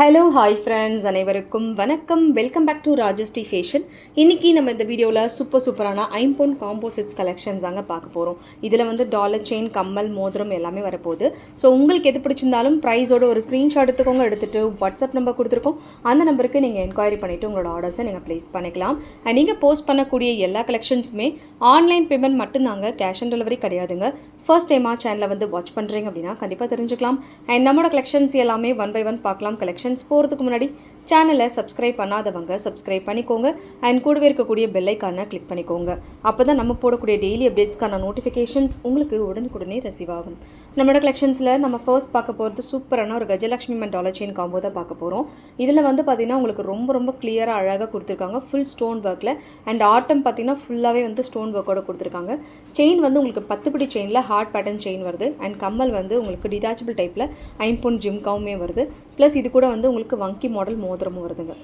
Hello hi friends அனைவருக்கும் வணக்கம். Welcome back to Rajasthi fashion இன்றைக்கி நம்ம இந்த வீடியோவில் சூப்பர் சூப்பரான ஐம்பொன் காம்போசிட்ஸ் கலெக்ஷன் தாங்க பார்க்க போகிறோம் இதில் வந்து டாலர் செயின் கம்மல் மோதிரம் எல்லாமே வரப்போகுது. ஸோ உங்களுக்கு எது பிடிச்சிருந்தாலும் ப்ரைஸோட ஒரு ஸ்க்ரீன்ஷாட் எடுத்துக்கோங்க. எடுத்துகிட்டு வாட்ஸ்அப் நம்பர் கொடுத்துருக்கோம். அந்த நம்பருக்கு நீங்கள் என்கொயரி பண்ணிவிட்டு உங்களோட ஆர்டர்ஸை நீங்கள் ப்ளேஸ் பண்ணிக்கலாம். அண்ட் நீங்கள் போஸ்ட் பண்ணக்கூடிய எல்லா கலெக்ஷன்ஸுமே ஆன்லைன் பேமெண்ட் மட்டும்தாங்க. கேஷ் ஆன் டெலிவரி கிடையாதுங்க. ஃபர்ஸ்ட் டைமாக சேனலை வந்து வாட்ச் பண்ணுறீங்க அப்படின்னா கண்டிப்பாக தெரிஞ்சுக்கலாம். அண்ட் நம்மளோட கலெக்ஷன்ஸ் எல்லாமே ஒன் பை ஒன் பார்க்கலாம். கலெக்ஷன்ஸ் போகிறதுக்கு முன்னாடி சேனலை சப்ஸ்கிரைப் பண்ணாதவங்க சப்ஸ்கிரைப் பண்ணிக்கோங்க. அண்ட் கூடவே இருக்கக்கூடிய பெல்லைக்கான கிளிக் பண்ணிக்கோங்க. அப்போ தான் நம்ம போடக்கூடிய டெய்லி அப்டேட்ஸ்க்கான நோட்டிஃபிகேஷன்ஸ் உங்களுக்கு உடனுக்குடனே ரிசீவ் ஆகும். நம்மளோட கலெக்ஷன்ஸில் நம்ம ஃபர்ஸ்ட் பார்க்க போகிறது சூப்பரான ஒரு கஜலக்ஷ்மி மன் டாலர் செயின் காம்போ தான் பார்க்க போகிறோம் இதில் வந்து பார்த்திங்கன்னா உங்களுக்கு ரொம்ப ரொம்ப கிளியராக அழகாக கொடுத்துருக்காங்க. ஃபுல் ஸ்டோன் ஒர்க்கில் அண்ட் ஆட்டம் பார்த்திங்கன்னா ஃபுல்லாகவே வந்து ஸ்டோன் ஒர்க்கோட கொடுத்துருக்காங்க. செயின் வந்து உங்களுக்கு பத்து படி செயினில் ஹார்ட் பேட்டர்ன் செயின் வருது. அண்ட் கம்மல் வந்து உங்களுக்கு டிட்டாச்சபிள் டைப்பில் ஐம்பொன் ஜிம்காவுமே வருது. ப்ளஸ் இது கூட வந்து உங்களுக்கு வங்கி மாடல் மோதிரமும் வருதுங்க.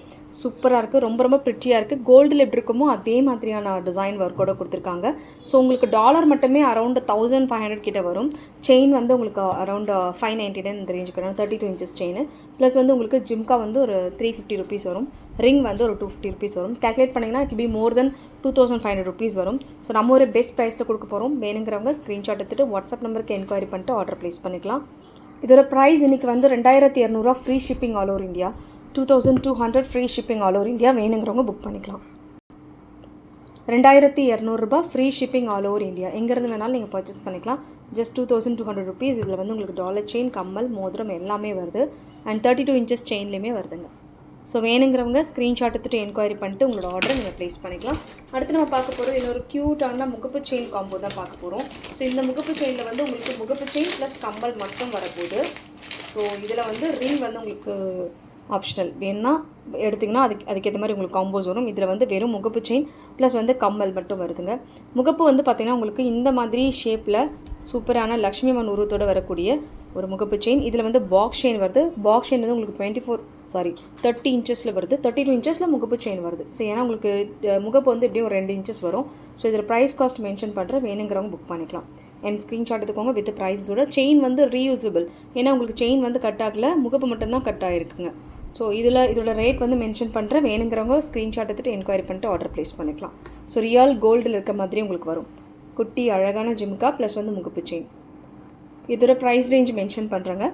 சூப்பராக இருக்குது ரொம்ப ரொம்ப ப்ரிட்டியாக இருக்குது கோல்டில் எப்படி இருக்குமோ அதே மாதிரியான டிசைன் ஒர்க்கோட கொடுத்துருக்காங்க. ஸோ உங்களுக்கு டாலர் மட்டுமே அரௌண்ட் தௌசண்ட் ஃபைவ் ஹண்ட்ரட் கிட்ட வரும். செயின் வந்து உங்களுக்கு அரௌண்ட் ஃபைவ் நைன்டி நைன் இந்த ரேஞ்சுக்கு வரும். Thirty two inches chain plus வந்து உங்களுக்கு ஜிம்கா வந்து ஒரு த்ரீ ஃபிஃப்டி ருபீஸ் வரும். ரிங் வந்து ஒரு டூ ஃபிஃப்டி ருபீஸ் வரும். கேல்குலேட் பண்ணிங்கன்னா it be more than two thousand five hundred rupees வரும். ஸோ நம்ம ஒரு பெஸ்ட் ப்ரைஸில் கொடுக்க போகிறோம் வேணுங்கிறவங்க ஸ்க்ரீன்ஷாட் எடுத்துகிட்டு வாட்ஸ்அப் நம்பருக்கு என்கொயரி பண்ணிட்டு ஆர்டர் ப்ளேஸ் பண்ணிக்கலாம். இதோட ப்ரைஸ் இன்றைக்கி வந்து ரெண்டாயிரத்தி இரநூறுவா free shipping all over India two thousand two hundred free shipping all over India வேணுங்கிறவங்க புக் பண்ணிக்கலாம். ரெண்டாயிரத்தி இரநூறுபா free shipping all over India எங்கேருந்து வேணாலும் நீங்கள் பர்ச்சேஸ் பண்ணிக்கலாம். Just two thousand two hundred rupees இதில் வந்து உங்களுக்கு டாலர் செயின் கம்மல் மோதிரம் எல்லாமே வருது. அண்ட் தேர்ட்டி டூ இன்ச்சஸ் செயின்லேயுமே வருதுங்க. ஸோ வேணுங்கிறவங்க ஸ்க்ரீன்ஷாட் எடுத்துகிட்டு என்கொயரி பண்ணிட்டு உங்களோட ஆர்டரை நீங்கள் ப்ளேஸ் பண்ணிக்கலாம். அடுத்து நம்ம பார்க்க போகிறது இன்னொரு க்யூட்டான முகப்பு செயின் காம்போ தான் பார்க்க போகிறோம் ஸோ இந்த முகப்பு செயினில் வந்து உங்களுக்கு முகப்பு செயின் ப்ளஸ் கம்பல் மட்டும் வரப்போகுது. ஸோ இதில் வந்து ரிங் வந்து உங்களுக்கு ஆப்ஷனல் வேணுன்னா எடுத்திங்கன்னா அதுக்கு அதுக்கேற்ற மாதிரி உங்களுக்கு காம்போஸ் வரும். இதில் வந்து வெறும் முகப்பு செயின் ப்ளஸ் வந்து கம்மல் மட்டும் வருதுங்க. முகப்பு வந்து பார்த்திங்கன்னா உங்களுக்கு இந்த மாதிரி ஷேப்பில் சூப்பரான லக்ஷ்மி அம்மன் உருவத்தோடு வரக்கூடிய ஒரு முகப்பு செயின் இதில் வந்து பாக்ஸ் செயின் வருது. பாக்ஸ் செயின் வந்து உங்களுக்கு டுவெண்ட்டி ஃபோர் சாரி தேர்ட்டி இன்ச்சஸில் வருது. தேர்ட்டி டூ இன்ச்சஸில் முகப்பு செயின் வருது. ஸோ ஏன்னா உங்களுக்கு முகப்பு வந்து எப்படியும் ஒரு ரெண்டு இன்ச்சஸ் வரும். ஸோ இதில் ப்ரைஸ் காஸ்ட் மென்ஷன் பண்ணுற வேணுங்கிறவங்க புக் பண்ணிக்கலாம். என் ஸ்க்ரீன்ஷாட் எடுத்துக்கோங்க வித் ப்ரைஸோட செயின் வந்து ரீயூசபிள் ஏன்னா உங்களுக்கு செயின் வந்து கட் ஆகல. முகப்பு மட்டும்தான் கட் ஆகிருக்குங்க ஸோ இதில் இதோட ரேட் வந்து மென்ஷன் பண்ணுற வேணுங்கிறவங்க ஸ்க்ரீன்ஷாட் எடுத்துகிட்டு என்கொயரி பண்ணிட்டு ஆர்டர் ப்ளேஸ் பண்ணிக்கலாம். ஸோ ரியல் கோல்டில் இருக்க மாதிரி உங்களுக்கு வரும். குட்டி அழகான ஜிம்கா ப்ளஸ் வந்து முகப்பு செயின் இதோட ப்ரைஸ் ரேஞ்ச் மென்ஷன் பண்ணுறேங்க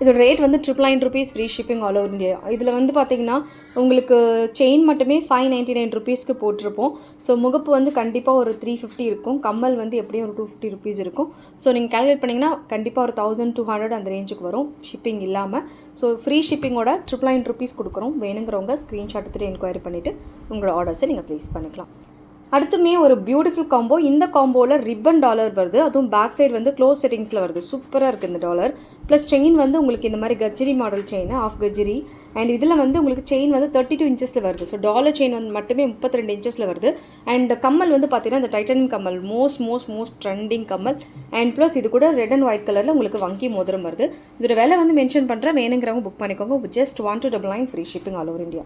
இதோட ரேட் வந்து triple nine rupees free shipping all over India இதில் வந்து பார்த்திங்கன்னா உங்களுக்கு செயின் மட்டுமே ஃபைவ் நைன்ட்டி நைன் ருபீஸ்க்கு போட்டிருப்போம். ஸோ முகப்பு வந்து கண்டிப்பாக ஒரு த்ரீ ஃபிஃப்டி இருக்கும். கம்மல் வந்து எப்படியும் ஒரு டூ ஃபிஃப்டி ருபீஸ் இருக்கும். ஸோ நீங்கள் கேல்குலேட் பண்ணிங்கன்னா கண்டிப்பாக ஒரு தௌசண்ட் டூ ஹண்ட்ரட் அந்த ரேஞ்சுக்கு வரும் ஷிப்பிங் இல்லாமல் ஸோ ஃப்ரீ ஷிப்பிங்கோட ட்ரிபிள் நைன் ருபீஸ் கொடுக்குறோம். வேணுங்கிறவங்க ஸ்க்ரீன்ஷாட் எடுத்துகிட்டு என்கொயரி பண்ணிவிட்டு உங்களோட ஆர்டர்ஸை நீங்கள் ப்ளேஸ் பண்ணிக்கலாம். அடுத்துமே ஒரு பியூட்டிஃபுல் காம்போ இந்த காம்போவில் ரிப்பன் டாலர் வருது. அதுவும் பேக் சைடு வந்து க்ளோஸ் செட்டிங்ஸில் வருது. சூப்பராக இருக்குது இந்த டாலர் ப்ளஸ் செயின் வந்து உங்களுக்கு இந்த மாதிரி கஜ்ஜரி மாடல் செயின் ஆஃப் கஜ்ஜரி அண்ட் இதில் வந்து உங்களுக்கு செயின் வந்து தேர்ட்டி டூ இன்ச்சஸில் வருது. ஸோ டாலர் செயின் வந்து மட்டுமே முப்பத்தி ரெண்டு இன்ச்சஸில் வருது. அண்ட் கம்மல் வந்து பார்த்தீங்கன்னா இந்த டைட்டனியம் கம்மல் மோஸ்ட் மோஸ்ட் மோஸ்ட் ட்ரெண்டிங் கம்மல். அண்ட் ப்ளஸ் இது கூட ரெட் அண்ட் ஒயிட் கலரில் உங்களுக்கு வங்கி மோதிரம் வருது. இதோட விலை வந்து மென்ஷன் பண்ணுறேன் வேணுங்கிறவங்க புக் பண்ணிக்கோங்க. Just one two double nine free shipping all over India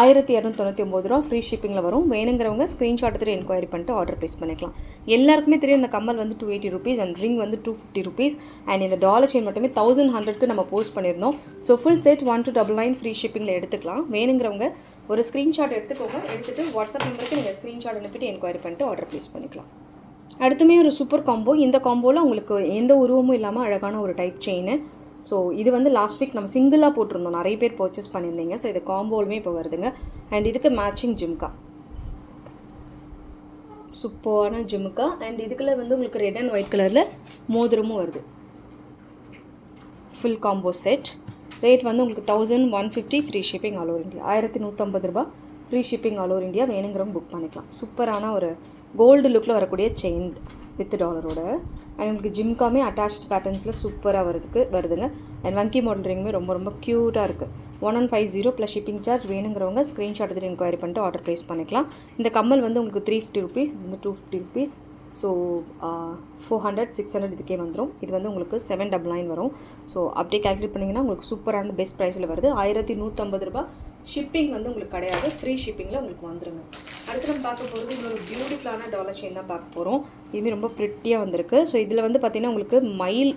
ஆயிரத்தி இரநூத்தொண்ணூற்றி ஒம்பது ரூபா ஃப்ரீ ஷிப்பிங்கில் வரும். வேணுங்கிறவங்க ஸ்க்ரீன்ஷாட் எடுத்துகிட்டு என்கொயரி பண்ணிட்டு ஆர்டர் ப்ளேஸ் பண்ணிக்கலாம். எல்லாருக்குமே தெரியும் இந்த கம்மல் வந்து two eighty rupees and ring வந்து டூ ஃபிஃப்டி ருபீஸ் அண்ட் இந்த டாலர் செயின் மட்டுமே தௌசண்ட் ஹண்ட்ரட்க்கு நம்ம போஸ்ட் பண்ணியிருந்தோம். So full set one two double nine free ஷிப்பிங்கில் எடுத்துக்கலாம். வேணுங்கிறவங்க ஒரு ஸ்க்ரீன்ஷாட் எடுத்துக்கோங்க. எடுத்துகிட்டு வாட்ஸ்அப் நம்பருக்கு நீங்கள் ஸ்க்ரீன்ஷாட் அனுப்பிட்டு என்கொயரி பண்ணிட்டு ஆர்டர் ப்ளேஸ் பண்ணிக்கலாம். அடுத்துமே ஒரு சூப்பர் காம்போ இந்த காம்போவில் உங்களுக்கு எந்த உருவமும் இல்லாமல் அழகான ஒரு டைப் செயின் ஸோ இது வந்து லாஸ்ட் வீக் நம்ம சிங்கிளாக போட்டிருந்தோம். நிறைய பேர் பர்ச்சேஸ் பண்ணியிருந்தீங்க. ஸோ இது காம்போலுமே இப்போ வருதுங்க. அண்ட் இதுக்கு மேட்சிங் ஜிம்கா சூப்பரான ஜிம்கா அண்ட் இதுக்குள்ள வந்து உங்களுக்கு ரெட் அண்ட் ஒயிட் கலரில் மோதிரமும் வருது. ஃபுல் காம்போ செட் ரேட் வந்து உங்களுக்கு thousand one fifty free shipping all over India ஆயிரத்தி நூற்றம்பது ரூபா free shipping all over India வேணுங்கிறவங்க புக் பண்ணிக்கலாம். சூப்பரான ஒரு கோல்டு லுக்கில் வரக்கூடிய செயின் வித் டாலரோட அண்ட் உங்களுக்கு ஜிம்காமே அட்டாச்ட் பேட்டர்ன்ஸில் சூப்பராக வருதுக்கு வருதுங்க. அண்ட் வங்கி மாடல் ரிங்குமே ரொம்ப ரொம்ப க்யூட்டாக இருக்குது one one five zero plus shipping charge வேணுங்கிறவங்க ஸ்க்ரீன்ஷாட் எடுத்துகிட்டு என்கொயரி பண்ணிட்டு ஆர்டர் ப்ளேஸ் பண்ணிக்கலாம். இந்த கம்மல் வந்து உங்களுக்கு த்ரீ ஃபிஃப்டி ருபீஸ் இது வந்து two fifty rupees so four hundred six hundred இதுக்கே வந்துடும் இது வந்து உங்களுக்கு செவன் டபுள் நைன் வரும். ஸோ அப்படியே கேல்குலேட் பண்ணிங்கன்னா உங்களுக்கு சூப்பரான பெஸ்ட் ப்ரைஸில் வருது. ஆயிரத்தி நூற்றம்பது ரூபாய் ஷிப்பிங் வந்து உங்களுக்கு கிடையாது. ஃப்ரீ ஷிப்பிங்கில் உங்களுக்கு வந்துடுங்க அடுத்து நம்ம பார்க்க போகிறது இன்னொரு பியூட்டிஃபுல்லான டாலர் செயின் தான் பார்க்க போகிறோம் இதுவுமே ரொம்ப ப்ரிட்டியாக வந்திருக்கு. ஸோ இதில் வந்து பார்த்திங்கன்னா உங்களுக்கு மயில்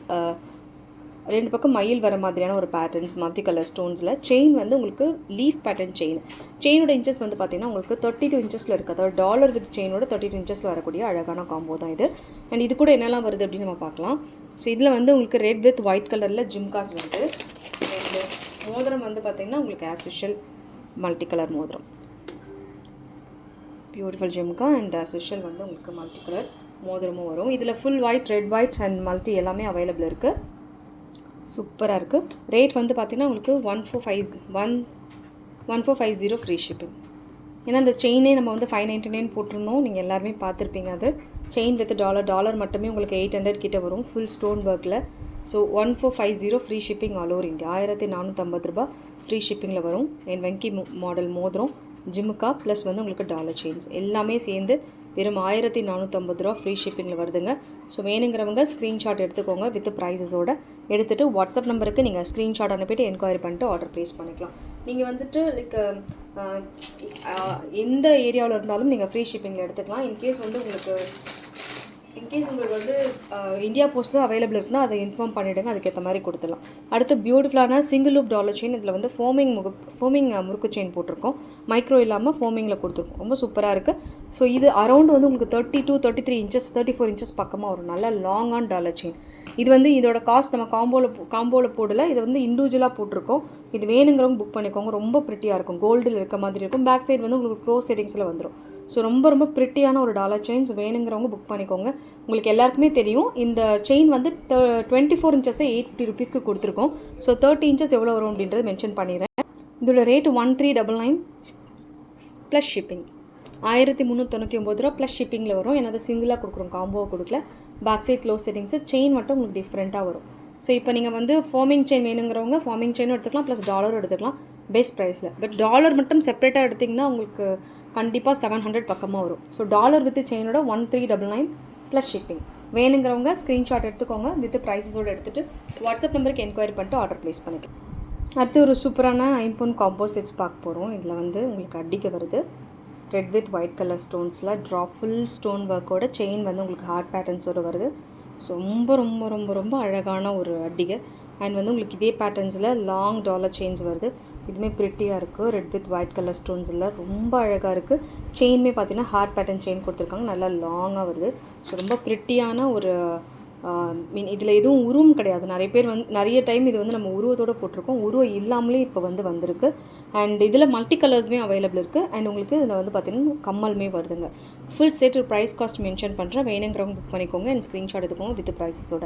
ரெண்டு பக்கம் மயில் வர மாதிரியான ஒரு பேட்டர்ன்ஸ் மல்டி கலர் ஸ்டோன்ஸில் செயின் வந்து உங்களுக்கு லீஃப் பேட்டர்ன் செயின் செயினோட இன்ச்சஸ் வந்து பார்த்தீங்கன்னா உங்களுக்கு தேர்ட்டி டூ இன்ச்சஸில் இருக்குது அதாவது டாலர் வித் செயினோட தேர்ட்டி டூ இன்ச்சஸில் வரக்கூடிய அழகான காம்போ தான் இது. அண்ட் இது கூட என்னெல்லாம் வருது அப்படின்னு நம்ம பார்க்கலாம். ஸோ இதில் வந்து உங்களுக்கு ரெட் வித் ஒயிட் கலரில் ஜிம்காஸ் வருது. அண்ட் மோதிரம் வந்து பார்த்தீங்கன்னா உங்களுக்கு ஆஸ் யூஷுவல் மல்டி கலர் மோதிரம். பியூட்டிஃபுல் ஜிம்கா அண்ட் ஆஸ் யூஷுவல் வந்து உங்களுக்கு மல்டி கலர் மோதிரமும் வரும். இதில் full white red white and multi எல்லாமே அவைலபிள் இருக்குது சூப்பராக இருக்குது ரேட் வந்து பார்த்திங்கன்னா உங்களுக்கு one four five one one four five zero free shipping ஏன்னா அந்த செயினே நம்ம வந்து ஃபைவ் நைன்ட்டி நைன் போட்டிருந்தோம். நீங்கள் எல்லாருமே பார்த்துருப்பீங்க அது. செயின் வித் டாலர் டாலர் மட்டுமே உங்களுக்கு எயிட் ஹண்ட்ரட் கிட்ட வரும். ஃபுல் ஸ்டோன் ஒர்க்கில் so one four five zero free shipping all over India ஆயிரத்தி நானூற்றம்பது ரூபா ஃப்ரீ ஷிப்பிங்கில் வரும். என் வெங்கி மாடல் மோதிரம். ஜிமுக்கா ப்ளஸ் வந்து உங்களுக்கு டாலர் செயின்ஸ் எல்லாமே சேர்ந்து வெறும் ஆயிரத்தி நானூற்றம்பது ரூபா ஃப்ரீ ஷிப்பிங்கில் வருதுங்க. ஸோ வேணுங்கிறவங்க ஸ்க்ரீன்ஷாட் எடுத்துக்கோங்க வித் ப்ரைஸஸோட எடுத்துகிட்டு வாட்ஸ்அப் நம்பருக்கு நீங்கள் ஸ்க்ரீன்ஷாட் அனுப்பிட்டு என்கொயரி பண்ணிட்டு ஆர்டர் ப்ளேஸ் பண்ணிக்கலாம். நீங்கள் வந்துட்டு லைக் எந்த ஏரியாவில் இருந்தாலும் நீங்கள் ஃப்ரீ ஷிப்பிங்கில் எடுத்துக்கலாம். இன்கேஸ் வந்து உங்களுக்கு இன்கேஸ் உங்களுக்கு வந்து இந்தியா போஸ்ட் தான் அவைலபிள் இருக்குன்னா அதை இன்ஃபார்ம் பண்ணிவிடுங்க அதுக்கேற்ற மாதிரி கொடுத்துடலாம். அடுத்து பியூட்டிஃபுல்லான சிங்கிள் லூப் டாலர் செயின் இதில் வந்து ஃபோமிங் முகு ஃபோமிங் முறுக்கு செயின் போட்டிருக்கோம். மைக்ரோ இல்லாமல் ஃபோமிங்கில் கொடுத்துருக்கோம். ரொம்ப சூப்பராக இருக்குது ஸோ இது அரௌண்ட் வந்து உங்களுக்கு thirty two thirty three inches thirty four inches பக்கமாக வரும். நல்ல லாங்கான டாலர் செயின் இது வந்து இதோட காஸ்ட் நம்ம காம்போவில் காம்போவில் போடல. இது வந்து இண்டிவிஜுவலாக போட்டிருக்கோம். இது வேணுங்கிறவங்க புக் பண்ணிக்கோங்க. ரொம்ப ப்ரிட்டியாக இருக்கும். கோல்டில் இருக்க மாதிரி இருக்கும். பேக் சைடு வந்து உங்களுக்கு க்ளோஸ் செட்டிங்ஸில் வந்துடும் ஸோ ரொம்ப ரொம்ப ப்ரிட்டியான ஒரு டாலர் செயின்ஸ் வேணுங்கிறவங்க புக் பண்ணிக்கோங்க. உங்களுக்கு எல்லாருக்குமே தெரியும் இந்த செயின் வந்து டுவெண்ட்டி ஃபோர் இன்ச்சஸை எயிட் ஃபிஃப்டி ருபீஸ்க்கு கொடுத்துருக்கோம். ஸோ தேர்ட்டி இன்ச்சஸ் எவ்வளோ வரும் அப்படின்றது மென்ஷன் பண்ணிடுறேன். இதோட rate one three double nine plus shipping ஆயிரத்தி முந்நூற்றி ஒம்பது ரூபா ப்ளஸ் ஷிப்பிங்கில் வரும். ஏன்னா அது சிங்கிளாக கொடுக்குறோம் காம்போவை கொடுக்கல. Back side close settings chain மட்டும் உங்களுக்கு டிஃப்ரெண்ட்டாக வரும். ஸோ இப்போ நீங்கள் வந்து ஃபார்மிங் செயின் வேணுங்கிறவங்க ஃபார்மிங் செயினும் எடுத்துக்கலாம் ப்ளஸ் டாலரும் எடுத்துக்கலாம். பெஸ்ட் ப்ரைஸில் பட் டாலர் மட்டும் செப்பரேட்டாக எடுத்திங்கன்னா உங்களுக்கு கண்டிப்பாக செவன் ஹண்ட்ரட் பக்கமாக வரும். So dollar with செயினோட one three double nine plus shipping வேணுங்கிறவங்க ஸ்க்ரீன்ஷாட் எடுத்துக்கோங்க. வித் ப்ரைஸஸோடு எடுத்துகிட்டு வாட்ஸ்அப் நம்பருக்கு என்கொயரி பண்ணிட்டு ஆர்டர் ப்ளேஸ் பண்ணிக்கலாம். அடுத்து ஒரு சூப்பரான ஐம்பொன் காம்போசிட்ஸ் பார்க்க போகிறோம் இதில் வந்து உங்களுக்கு அடிக்க வருது. ரெட் வித் ஒயிட் கலர் ஸ்டோன்ஸில் ட்ரா ஃபுல் ஸ்டோன் ஒர்க்கோட செயின் வந்து உங்களுக்கு ஹார்ட் பேட்டர்ன்ஸோட வருது. ஸோ ரொம்ப ரொம்ப ரொம்ப ரொம்ப அழகான ஒரு அடிகை. அண்ட் வந்து உங்களுக்கு இதே பேட்டர்ன்ஸில் லாங் டாலர் செயின்ஸ் வருது. இதுவுமே ப்ரிட்டியாக இருக்குது ரெட் வித் ஒயிட் கலர் ஸ்டோன்ஸில் ரொம்ப அழகாக இருக்குது செயின்மே பார்த்தீங்கன்னா ஹார்ட் பேட்டர்ன் செயின் கொடுத்துருக்காங்க. நல்லா லாங்காக வருது. ஸோ ரொம்ப ப்ரிட்டியான ஒரு மீன் இதில் எதுவும் உருவம் கிடையாது. நிறைய பேர் வந்து நிறைய டைம் இது வந்து நம்ம உருவத்தோடு போட்டிருக்கோம். உருவம் இல்லாமலே இப்போ வந்து வந்திருக்கு. அண்ட் இதில் மல்டி கலர்ஸுமே அவைலபிள் இருக்குது அண்ட் உங்களுக்கு இதில் வந்து பார்த்தீங்கன்னா கம்மலுமே வருதுங்க. Full set price cost mention பண்ணுறேன் வேணுங்கிறவங்க புக் பண்ணிக்கோங்க அண்ட் ஸ்க்ரீன்ஷாட் எடுத்துக்கோங்க வித் ப்ரைஸஸோட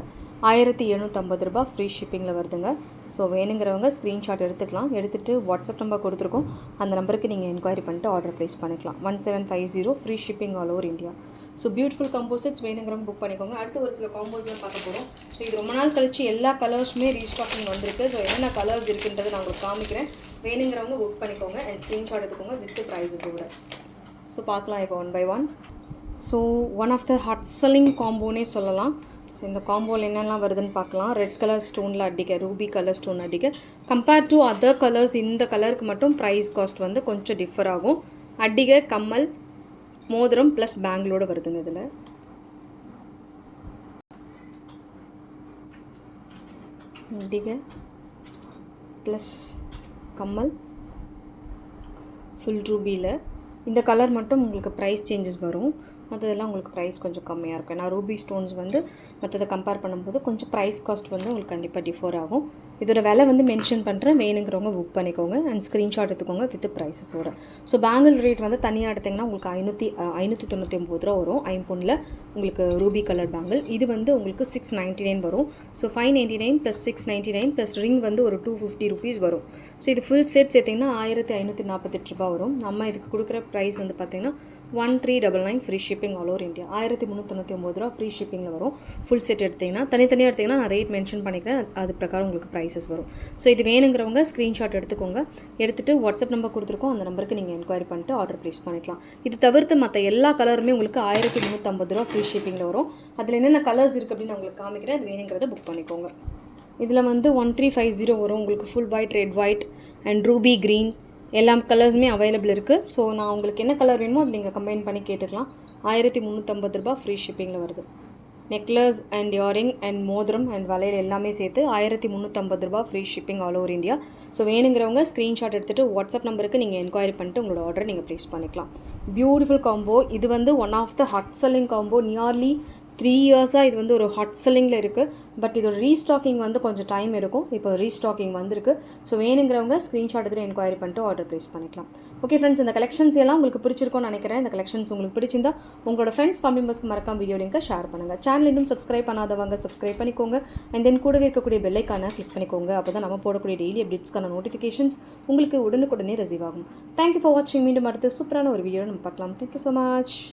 ஆயிரத்தி எழுநூற்றம்பது ரூபா ஃப்ரீ ஷிப்பிங்கில் வருதுங்க. ஸோ வேணுங்கிறவங்க ஸ்க்ரீன்ஷாட் எடுத்துக்கலாம். எடுத்துகிட்டு வாட்ஸ்அப் நம்பர் கொடுத்துருக்கோம். அந்த நம்பருக்கு நீங்கள் என்கொயரி பண்ணிட்டு ஆர்டர் ப்ளேஸ் பண்ணிக்கலாம். One seven five zero free shipping all over India so beautiful composites வேணுங்கிறவங்க புக் பண்ணிக்கோங்க. அடுத்து ஒரு சில காம்போஸில் பார்க்க போகிறோம் ஸோ இது ரொம்ப நாள் கழிச்சு எல்லா கலர்ஸுமே ரீஸ்டாக்கிங் வந்திருக்கு. ஸோ என்னென்ன கலர்ஸ் இருக்குன்றதை நான் உங்களுக்கு காமிக்கிறேன். வேணுங்கிறவங்க புக் பண்ணிக்கோங்க அண்ட் ஸ்க்ரீன்ஷாட் எடுத்துக்கோங்க வித் ப்ரைஸஸோட ஸோ பார்க்கலாம் இப்போ one by one so one of the ஹட்ஸலிங் selling காம்போனே சொல்லலாம். ஸோ இந்த காம்போவில் என்னெல்லாம் வருதுன்னு பார்க்கலாம். ரெட் கலர் ஸ்டோனில் அடிக்க ரூபி கலர் ஸ்டோன் அடிக்க. கம்பேர்ட் டு அதர் கலர்ஸ் இந்த கலருக்கு மட்டும் ப்ரைஸ் காஸ்ட் வந்து கொஞ்சம் டிஃபர் ஆகும். அடிகை கம்மல் மோதிரம் ப்ளஸ் பேங்களோட வருதுங்க இதில். அடிகை ப்ளஸ் கம்மல் ஃபுல் ரூபியில் இந்த கலர் மட்டும் உங்களுக்கு ப்ரைஸ் சேஞ்சஸ் வரும். மற்றதெல்லாம் உங்களுக்கு ப்ரைஸ் கொஞ்சம் கம்மியாக இருக்கும். ஏன்னா ரூபி ஸ்டோன்ஸ் வந்து மற்றதை கம்பேர் பண்ணும்போது கொஞ்சம் ப்ரைஸ் காஸ்ட் வந்து உங்களுக்கு கண்டிப்பாக டிஃபர் ஆகும். இதோட விலை வந்து மென்ஷன் பண்ணுறேன் வேணுங்கிறவங்க புக் பண்ணிக்கோங்க. அண்ட் ஸ்க்ரீன்ஷாட் எடுத்துக்கோங்க வித் ப்ரைஸஸோட ஸோ பேங்கிள் ரேட் வந்து தனியாக எடுத்திங்கன்னா உங்களுக்கு ஐநூற்றி ஐநூற்றி தொண்ணூற்றி ஒம்பது ரூபா வரும். ஐம்பொன்னில் உங்களுக்கு ரூபி கலர் பேங்கிள் இது வந்து உங்களுக்கு சிக்ஸ் நைன்ட்டி நைன் வரும். So five ninety nine plus six ninety nine plus ring வந்து ஒரு டூ ஃபிஃப்டி ருபீஸ் வரும். ஸோ இது ஃபுல் செட் சேர்த்திங்கன்னா ஆயிரத்தி ஐநூற்றி நாற்பத்தெட்டு ரூபா வரும். நம்ம இதுக்கு கொடுக்குற ப்ரைஸ் வந்து பார்த்திங்கன்னா one three double nine free shipping all over India ஆயிரத்தி முந்நூற்றி ஒம்பது ரூபா ஃப்ரீ ஷிப்பிங்கில் வரும். ஃபுல் செட் எடுத்திங்கன்னா தனித்தனியாக எடுத்திங்கன்னா நான் ரேட் மென்ஷன் பண்ணிக்கிறேன். அது- பிரகாரம் உங்களுக்கு ப்ரைஸ் ப்ரைஸஸ் வரும். ஸோ இது வேணுங்கிறவங்க ஸ்க்ரீன்ஷாட் எடுத்துக்கோங்க. எடுத்துகிட்டு வாட்ஸ்அப் நம்பர் கொடுத்துருக்கோம். அந்த நம்பருக்கு நீங்கள் என்கொயரி பண்ணிட்டு ஆர்டர் ப்ளேஸ் பண்ணிக்கலாம். இது தவிர்த்து மற்ற எல்லா கலருமே உங்களுக்கு ஆயிரத்தி முந்நூற்றம்பது ரூபா ஃப்ரீ ஷிப்பிங்கில் வரும். அதில் என்னென்ன கலர்ஸ் இருக்குது அப்படின்னு நான் உங்களுக்கு காமிக்கிறேன். அது வேணுங்கிறத புக் பண்ணிக்கோங்க. இதில் வந்து ஒன் த்ரீ ஃபைவ் ஜீரோ வரும். உங்களுக்கு full white red white and ruby green எல்லா கலர்ஸுமே அவைலபிள் இருக்குது ஸோ நான் உங்களுக்கு என்ன கலர் வேணுமோ அது நீங்கள் கம்பைன் பண்ணி கேட்டுக்கலாம். ஆயிரத்தி முந்நூற்றம்பது ரூபா ஃப்ரீ ஷிப்பிங்கில் வருது. நெக்லஸ் அண்ட் இயரிங் அண்ட் மோதிரம் அண்ட் வளையல் எல்லாமே சேர்த்து ஆயிரத்தி முந்நூற்றம்பது ரூபா free shipping all over India so வேணுங்கிறவங்க ஸ்க்ரீன்ஷாட் எடுத்துகிட்டு வாட்ஸ்அப் நம்பருக்கு நீங்கள் என்கொயரி பண்ணிட்டு உங்களோட ஆர்டர் நீங்கள் ப்ளேஸ் பண்ணிக்கலாம். பியூட்டிஃபுல் காம்போ இது வந்து one of the hot selling combo nearly three இயர்ஸாக இது வந்து ஒரு ஹாட் செல்லிங்கில் இருக்குது பட் இதோட ரீஸ்டாக்கிங் வந்து கொஞ்சம் டைம் எடுக்கும். இப்போ ரீஸ்டாக்கிங் வந்திருக்கு. ஸோ வேணுங்கிறவங்க ஸ்க்ரீன்ஷாட் எடுத்து என்கொயரி பண்ணிட்டு ஆர்டர் ப்ளேஸ் பண்ணிக்கலாம். ஓகே ஃப்ரெண்ட்ஸ் இந்த கலெக்ஷன்ஸ் எல்லாம் உங்களுக்கு பிடிச்சிருக்கும்னு நினைக்கிறேன். இந்த கலெக்ஷன்ஸ் உங்களுக்கு பிடிச்சிருந்தா உங்களோட ஃப்ரெண்ட்ஸ் ஃபேமிலி மெம்பர்ஸ்க்கு மறக்காம வீடியோ லிங்கை ஷேர் பண்ணுங்கள் சேனல் இன்னும் சப்ஸ்கிரைப் பண்ணாதவங்க சப்ஸ்கிரைப் பண்ணிக்கோங்க. அண்ட் தென் கூடவே இருக்கக்கூடிய பெல்லைக்கான கிளிக் பண்ணிக்கோங்க. அப்போ தான் நம்ம போடக்கூடிய டெய்லி அப்டேட்ஸ்க்கான நோட்டிஃபிகேஷன்ஸ் உங்களுக்கு உடனுக்குடனே ரிசீவ் ஆகும். தேங்க்யூ ஃபார் வாட்சிங் மீண்டும் அடுத்து சூப்பரான ஒரு வீடியோ நம்ம பார்க்கலாம். Thank you so much